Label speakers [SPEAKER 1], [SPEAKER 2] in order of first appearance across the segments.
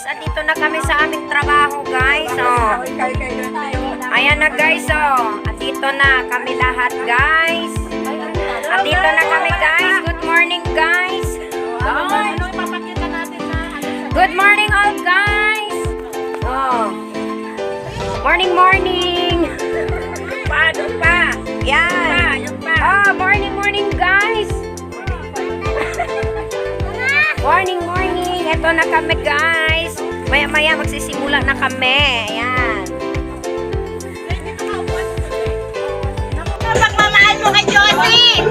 [SPEAKER 1] guys, at dito na kami sa aming trabaho guys. Oh. Ayan na guys, oh. At dito na kami lahat guys. At dito na kami guys. Good morning guys. Good morning all guys. Oh. Morning, morning. Pa, pa. Yan. Oh, morning, morning guys. Morning, morning. Ito na kami, guys. Maya-maya magsisimula na kami. Ayan.
[SPEAKER 2] Pagmamahal mo kay Josie!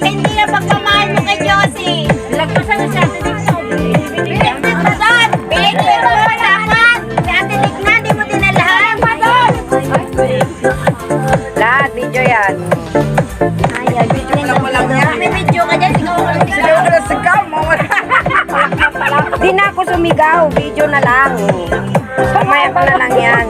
[SPEAKER 2] Hindi na pagmamahal mo kay Josie!
[SPEAKER 1] Lagpasan na siya. Lahat, video yan.
[SPEAKER 2] Ayan, video ka lang. May video ka dyan, sigaw ka lang
[SPEAKER 1] sumigaw. Video na lang. Mamaya pa na lang yan.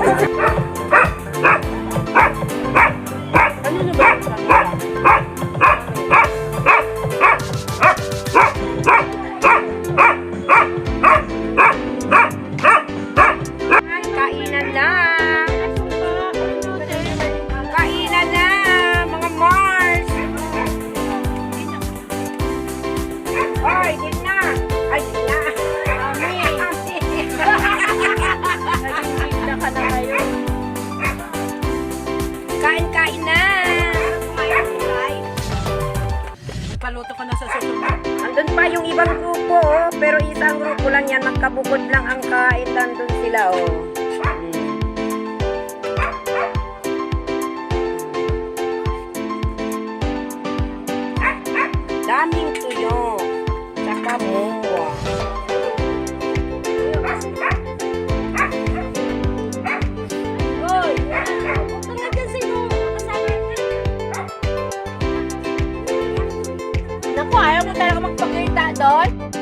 [SPEAKER 1] Ibang grupo, oh. Pero isang grupo lang yan. Magkabukod lang ang kain. Nandun sila, oh. Hmm. Daming tuyo. Saka muwa.
[SPEAKER 2] Hoy! Dyan sino. Kasama ka.
[SPEAKER 3] Naku, ayaw mo talaga magpakita ta tới